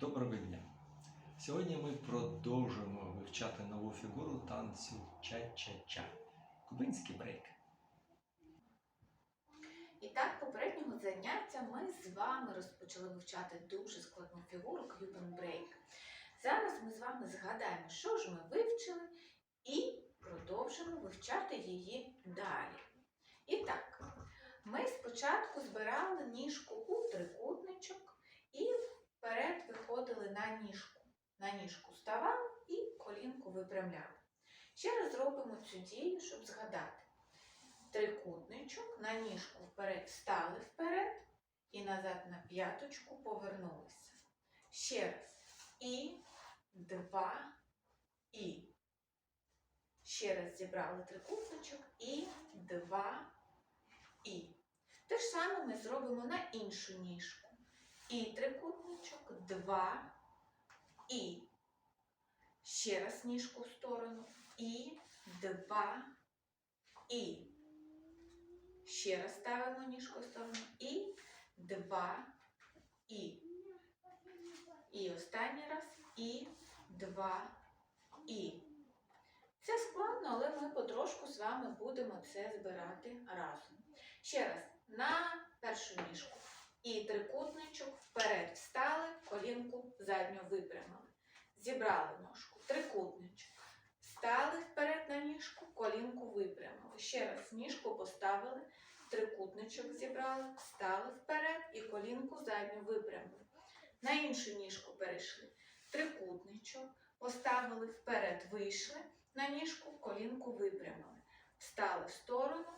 Доброго дня! Сьогодні ми продовжуємо вивчати нову фігуру танцю ча-ча-ча. Кубинський брейк. І так, попереднього заняття ми з вами розпочали вивчати дуже складну фігуру Cuban Break. Зараз ми з вами згадаємо, що ж ми вивчили, і продовжимо вивчати її далі. І так, ми спочатку збирали ніжку у трикутничок і вперед виходили на ніжку. На ніжку ставали і колінку випрямляли. Ще раз зробимо цю дію, щоб згадати трикутничок, на ніжку вперед встали вперед і назад на п'яточку повернулися. Ще раз. І, два, і. Ще раз зібрали трикутничок і, два, і. Те ж саме ми зробимо на іншу ніжку. І трикутничок, два, і. Ще раз ніжку в сторону. І, два, і. Ще раз ставимо ніжку в сторону. І, два, і. І останній раз. І, два, і. Це складно, але ми потрошку з вами будемо це збирати разом. Ще раз, на першу ніжку. І трикутничок вперед встали, колінку задню випрямили. Зібрали ножку. Трикутничок. Встали вперед на ніжку, колінку випрямили. Ще раз ніжку поставили, трикутничок зібрали, встали вперед і колінку задню випрямили. На іншу ніжку перейшли. Трикутничок, поставили вперед, вийшли, на ніжку колінку випрямили. Встали в сторону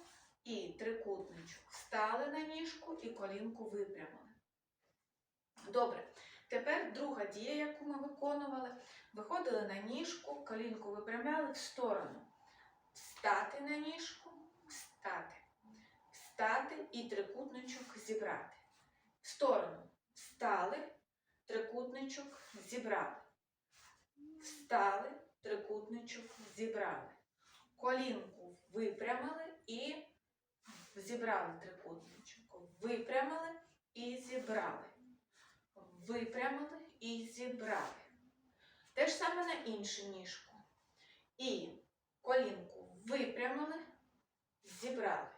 і трикутничок. Встали на ніжку і колінку випрямили. Добре. Тепер друга дія, яку ми виконували. Виходили на ніжку, колінку випрямляли в сторону. Встати на ніжку, встати. Встати і трикутничок зібрати. В сторону. Встали, трикутничок зібрали. Встали, трикутничок зібрали. Колінку випрямили і зібрали трикутничок. Випрямили і зібрали. Випрямили і зібрали. Те ж саме на іншу ніжку. І колінку випрямили, зібрали.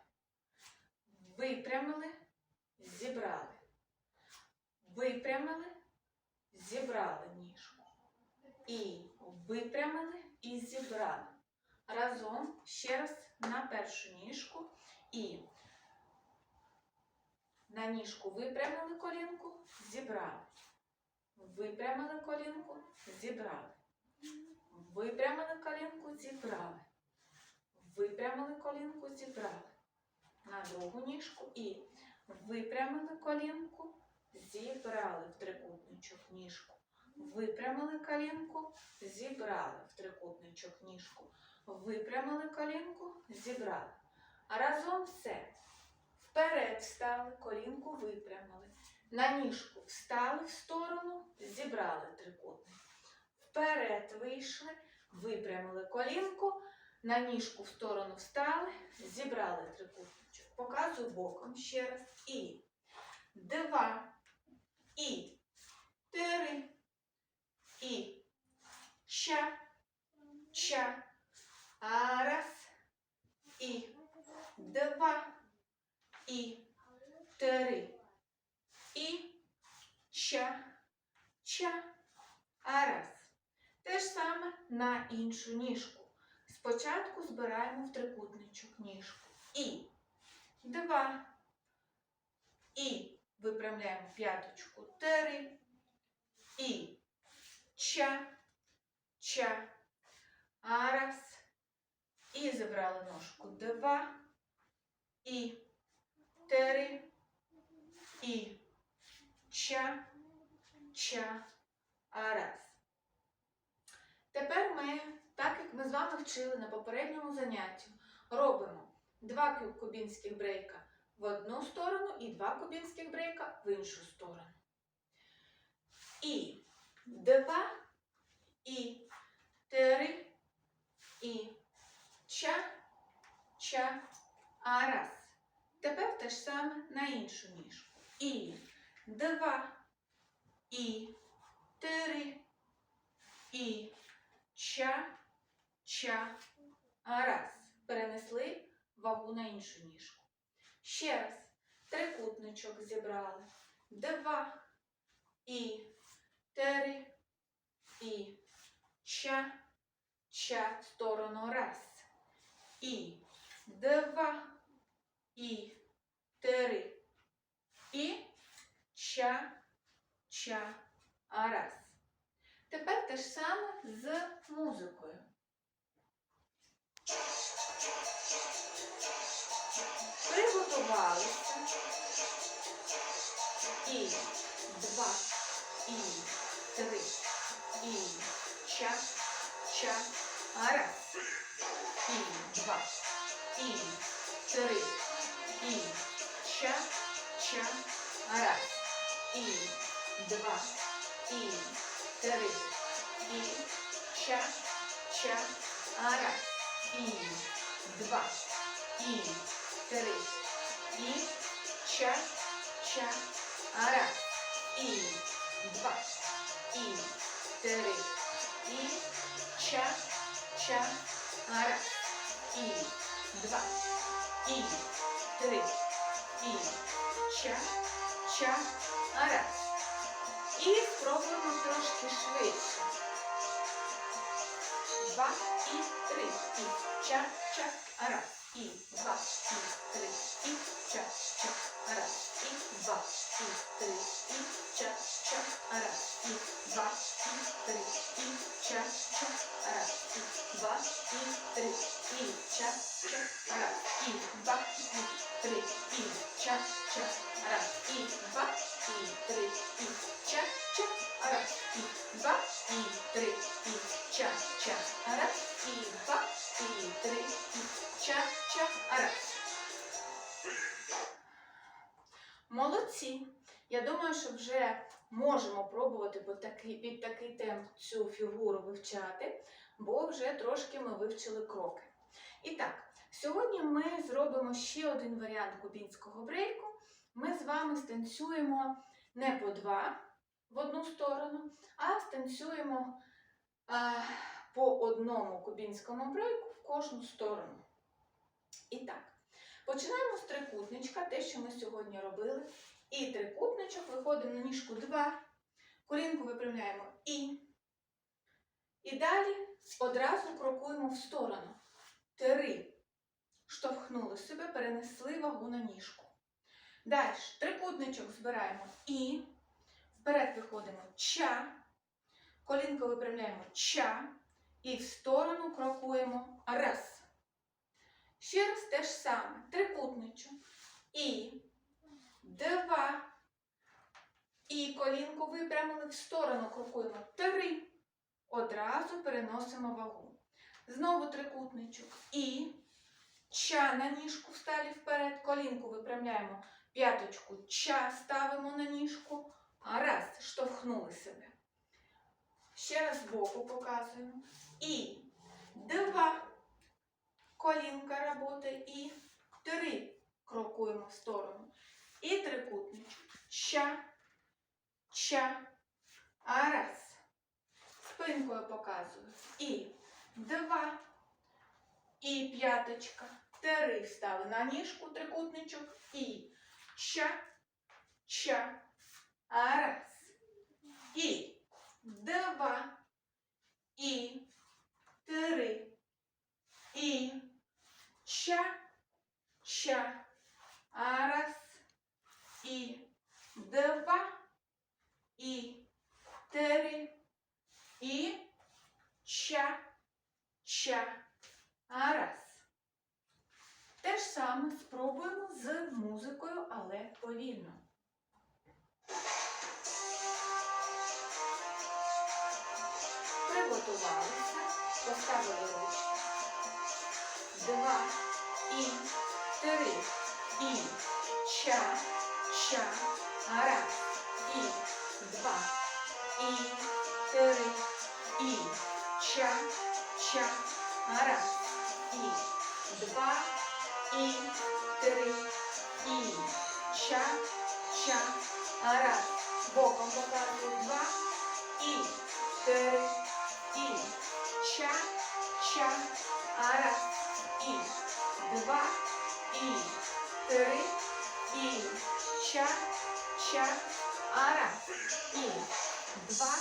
Випрямили, зібрали. Випрямили, зібрали ніжку. І випрямили і зібрали. Разом ще раз на першу ніжку і на ніжку випрямили колінку, зібрали. Випрямили колінку, зібрали. Випрямили колінку, зібрали. Випрямили колінку, зібрали. На другу ніжку і випрямили колінку, зібрали в трикутничок ніжку. Випрямили колінку, зібрали в трикутничок ніжку. Випрямили колінку, зібрали. Разом все. Вперед встали, колінку випрямили. На ніжку встали в сторону, зібрали трикутник. Вперед вийшли, випрямили колінку, на ніжку в сторону встали, зібрали трикутничок. Показую боком ще раз. І два, і три, і ча, ча. А раз, і два, і три. І ча, ча, а раз. Те ж саме на іншу ніжку. Спочатку збираємо в трикутничок ніжку. І два. І випрямляємо п'яточку. Три. І ча, ча. Раз. І забрали ножку. Два. І три. І ча, ча, раз. Тепер ми, так як ми з вами вчили на попередньому занятті, робимо два кубінських брейка в одну сторону і два кубінських брейка в іншу сторону. І два, і три, і ча, ча, а раз. Тепер те ж саме на іншу ніжку. І два, і три. І ча, ча. Раз. Перенесли вагу на іншу ніжку. Ще раз. Трикутничок зібрали. Два. І три. І ча, ча. Сторону. Раз. І два. І три. І ча, ча. Раз. Тепер те ж саме з музикою. Приготувалися. І два, і три, і ча, ча, раз. І два, і три, і ча, ча, раз. І два, і ча, ча, а раз. І два, і три, і ча, ча, раз. І два, і три, і ча, ча, а раз. І два, і три, і ча, ча, раз. І спробуємо трошки швидше. Два і три. І ча, ча, раз. І два, і три, і ча, ча, раз. І два, і три, і ча, ча, раз. І два, і три, і ча, ча, раз. І два, і три, і ча, ча, раз. І два, і три, і ча, ча, раз. І два, і думаю, що вже можемо пробувати під такий, під такий темп цю фігуру вивчати, бо вже трошки ми вивчили кроки. І так, сьогодні ми зробимо ще один варіант кубінського брейку. Ми з вами станцюємо не по два в одну сторону, а станцюємо а, по одному кубінському брейку в кожну сторону. І так, починаємо з трикутничка, те, що ми сьогодні робили. І трикутничок виходимо на ніжку 2, колінку випрямляємо і. І далі одразу крокуємо в сторону. 3. Штовхнули себе, перенесли вагу на ніжку. Далі трикутничок збираємо і. Вперед виходимо ча. Колінко випрямляємо ча. І в сторону крокуємо раз. Ще раз те ж саме. Трикутничок. І. Два. І колінку випрямили в сторону крокуємо. Три. Одразу переносимо вагу. Знову трикутничок. І. Ча на ніжку всталі вперед. Колінку випрямляємо. П'яточку ча ставимо на ніжку. Раз, штовхнули себе. Ще раз збоку показуємо. І. Два. Колінка работає. І. Три. Крокуємо в сторону. І трикутничок. Ча, ча, а раз. Спинкою показую. І два. І п'яточка. Три встали на ніжку трикутничок. І ча, ча, а раз. І два. І три. І ча, ча, а раз. І два, і три, і ча, ча, раз. Те ж саме спробуємо з музикою, але повільно. Приготувалися, поставили ручки. Два, і три, і ча, ча, раз, і два, і три, і ча, ча, раз, і два, і три, і ча, ча, раз. Боком показую два, і, три, і, ча, ча, а раз, і, два, і, три, і, ча, ча, а раз, і, два,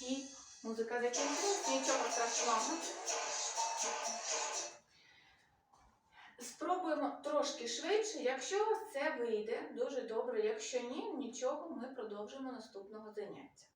і. Музика закінчилась, нічого страшного. Спробуємо трошки швидше. Якщо у вас це вийде, дуже добре. Якщо ні, нічого, ми продовжимо наступного заняття.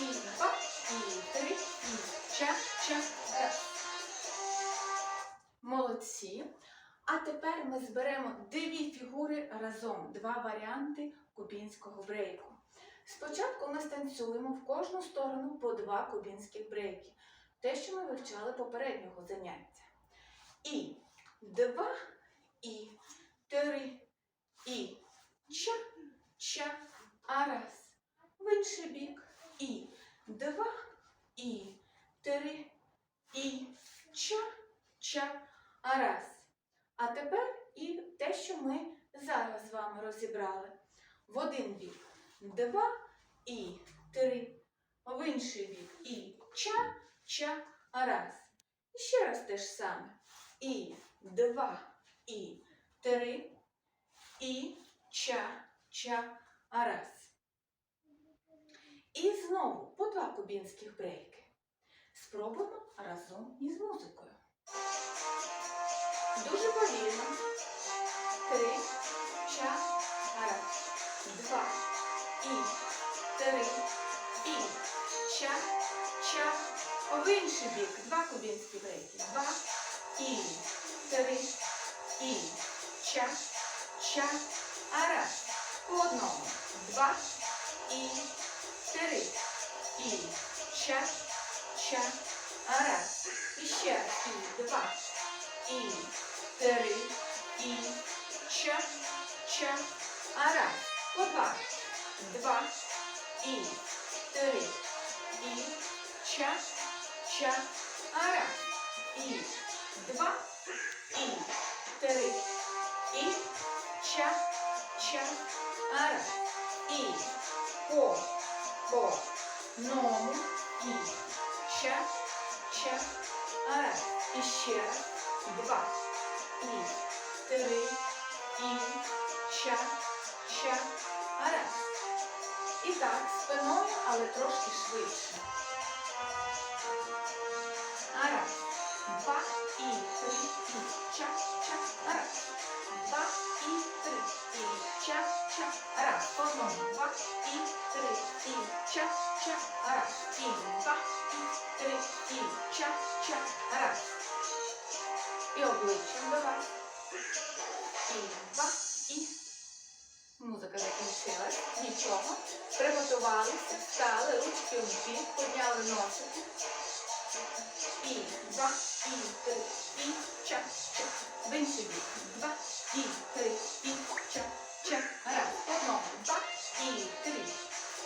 І два, і три, і ча, ча, раз. Молодці. А тепер ми зберемо дві фігури разом, два варіанти кубінського брейку. Спочатку ми станцюємо в кожну сторону по два кубінських брейки. Те, що ми вивчали попереднього заняття. І два, і три, і ча, ча, а раз. В інший бік. І три, і ча, ча, раз. А тепер і те, що ми зараз з вами розібрали. В один бік два і три, в інший бік і ча, ча, раз. І ще раз те ж саме. І два, і три, і ча, ча, раз. І знову по два кубінських брейки. Спробуємо разом із музикою. Дуже повільно. Три, ча, раз, два, і, три, і, ча, ча. В інший бік. Два кубінські брейки. Два, і, три, і, ча, ча, а раз. По одному. Два, і, три, і, ча, ча, а раз. І ще раз. І, два, і, три, і, ча, ча, а раз. По два, два, і, три, і, ча, ча, а раз. І, два, і, три, і, ча, ча, а раз. І, по, по, ному, і, ща, ще, раз. І ще. Два, і, три, і, Ща. Ща. а раз. І так, спиною, але трошки швидше. І два, і три, і ча, ча. В інший. Два, і три, і ча, ча. Раз. По одному. Два, і три.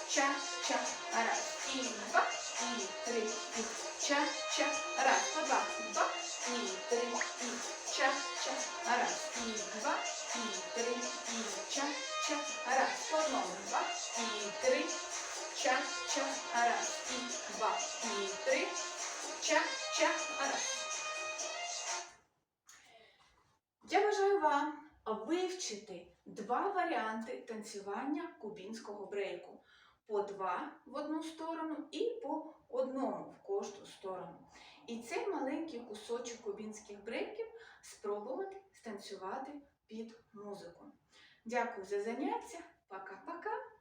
Ча, ча. Раз. І два, і три, і ча, ча. Раз. По два. Два, і три, і ча, ча. Раз. І два, і три, і ча, ча. Раз. По одному. Два, і три. Ча, ча. Раз. І два, і три. Ча, ча, раз. Я бажаю вам вивчити два варіанти танцювання кубінського брейку. По два в одну сторону і по одному в кожну сторону. І цей маленький кусочок кубінських брейків спробувати станцювати під музику. Дякую за заняття. Пока-пока.